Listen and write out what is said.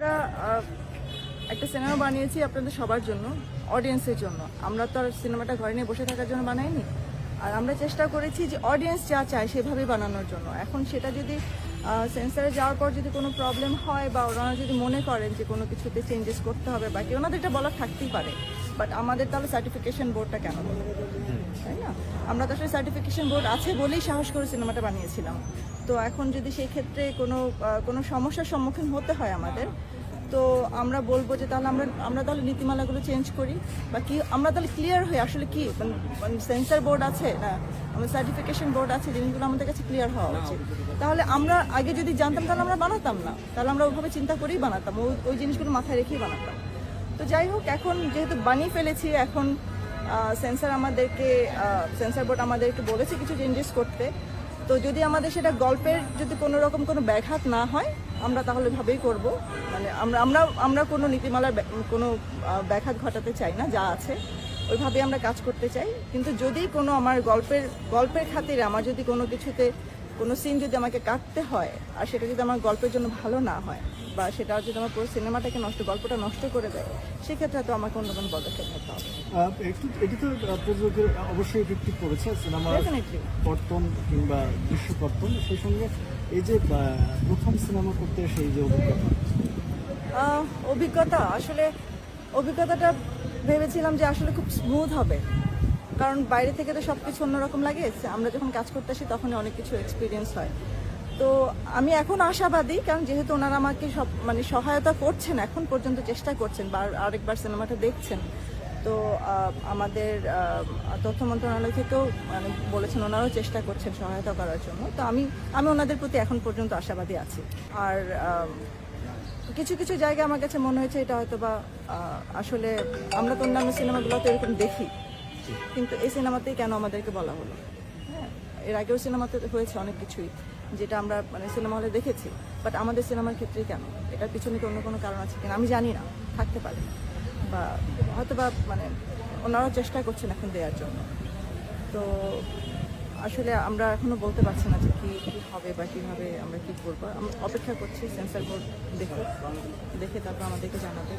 আমরা একটা সিনেমা বানিয়েছি আপনাদের সবার জন্য অডিয়েন্সের জন্য। আমরা তো আর সিনেমাটা ঘরে নিয়ে বসে থাকার জন্য বানাইনি। আর আমরা চেষ্টা করেছি যে অডিয়েন্স যা চায় সেভাবেই বানানোর জন্য। এখন সেটা যদি সেন্সারে যাওয়ার পর যদি কোনো প্রবলেম হয় বা ওনারা যদি মনে করেন যে কোনো কিছুতে চেঞ্জেস করতে হবে বা কি, ওনাদের এটা বলা থাকতেই পারে। বাট আমাদের তাহলে সার্টিফিকেশন বোর্ডটা কেন? তাই না? আমরা তো আসলে সার্টিফিকেশন বোর্ড আছে বলেই সাহস করে সিনেমাটা বানিয়েছিলাম। তো এখন যদি সেই ক্ষেত্রে কোনো কোনো সমস্যার সম্মুখীন হতে হয় আমাদের তো আমরা বলব যে তাহলে আমরা আমরা তাহলে নীতিমালাগুলো চেঞ্জ করি। বা কি, আমরা তাহলে ক্লিয়ার হই আসলে কি সেন্সার বোর্ড আছে না আমাদের সার্টিফিকেশন বোর্ড আছে, জিনিসগুলো আমাদের কাছে ক্লিয়ার হওয়া উচিত। তাহলে আমরা আগে যদি জানতাম, তাহলে আমরা বানাতাম না। তাহলে আমরা ওইভাবে চিন্তা করেই বানাতাম ওই ওই জিনিসগুলো মাথায় রেখেই বানাতাম। তো যাই হোক, এখন যেহেতু বানিয়ে ফেলেছি, এখন সেন্সার আমাদেরকে সেন্সার বোর্ড আমাদেরকে বলেছে কিছু চেঞ্জেস করতে। তো যদি আমাদের সেটা গল্পের যদি কোনো রকম কোনো ব্যাঘাত না হয় আমরা তাহলে ভাবেই করব। মানে আমরা আমরা আমরা কোনো নীতিমালার কোনো ব্যাঘাত ঘটাতে চাই না যা আছে। ওইভাবে আমরা কাজ করতে চাই। কিন্তু যদি কোনো আমার গল্পের গল্পের খাতিরে আমার যদি কোনো কিছুতে কোনো সিন যদি আমাকে কাটতে হয় আর সেটা যদি আমার গল্পের জন্য ভালো না হয় বা সেটা যদি আমার পুরো সিনেমাটাকে নষ্ট গল্পটা নষ্ট করে দেয় সেক্ষেত্রে তো আমাকে অন্য কোনো পদক্ষেপ নিতে হবে। একটু এটি তো প্রযোজকের অবশ্যই ইফেক্টিভ করেছে ডেফিনেটলি কর্তন কিংবা দৃশ্য কর্তন সেই সঙ্গে এই যে প্রথম সিনেমা করতে এসে এই যে অভিজ্ঞতা। অভিজ্ঞতা, আসলে অভিজ্ঞতাটা ভেবেছিলাম যে আসলে খুব স্মুথ হবে। কারণ বাইরে থেকে তো সব কিছু অন্যরকম লাগে আমরা যখন কাজ করতে আসি তখনই অনেক কিছু এক্সপিরিয়েন্স হয়। তো আমি এখন আশাবাদী, কারণ যেহেতু ওনারা আমাকে সব মানে সহায়তা করছেন, এখন পর্যন্ত চেষ্টা করছেন, বা আরেকবার সিনেমাটা দেখছেন তো আমাদের তথ্য মন্ত্রণালয় থেকেও মানে বলেছেন ওনারাও চেষ্টা করছেন সহায়তা করার জন্য। তো আমি আমি ওনাদের প্রতি এখন পর্যন্ত আশাবাদী আছি। আর কিছু কিছু জায়গায় আমার কাছে মনে হয়েছে এটা হয়তো বা আসলে আমরা তো অন্যান্য সিনেমাগুলো তো এরকম দেখি। কিন্তু এই সিনেমাতেই কেন আমাদেরকে বলা হলো? হ্যাঁ এর আগেও সিনেমাতে হয়েছে অনেক কিছুই, যেটা আমরা মানে সিনেমা হলে দেখেছি। বাট আমাদের সিনেমার ক্ষেত্রেই কেন? এটার পিছনে কি অন্য কোনো কারণ আছে কিনা? আমি জানি না, থাকতে পারে। বা হয়তো বা মানে ওনারাও চেষ্টা করছেন এখন দেওয়ার জন্য। তো আসলে আমরা এখনও বলতে পারছি না যে কী কী হবে বা কীভাবে আমরা কী করব। আমরা অপেক্ষা করছি সেন্সার বোর্ড দেখে দেখে তারপর আমাদেরকে জানাবে।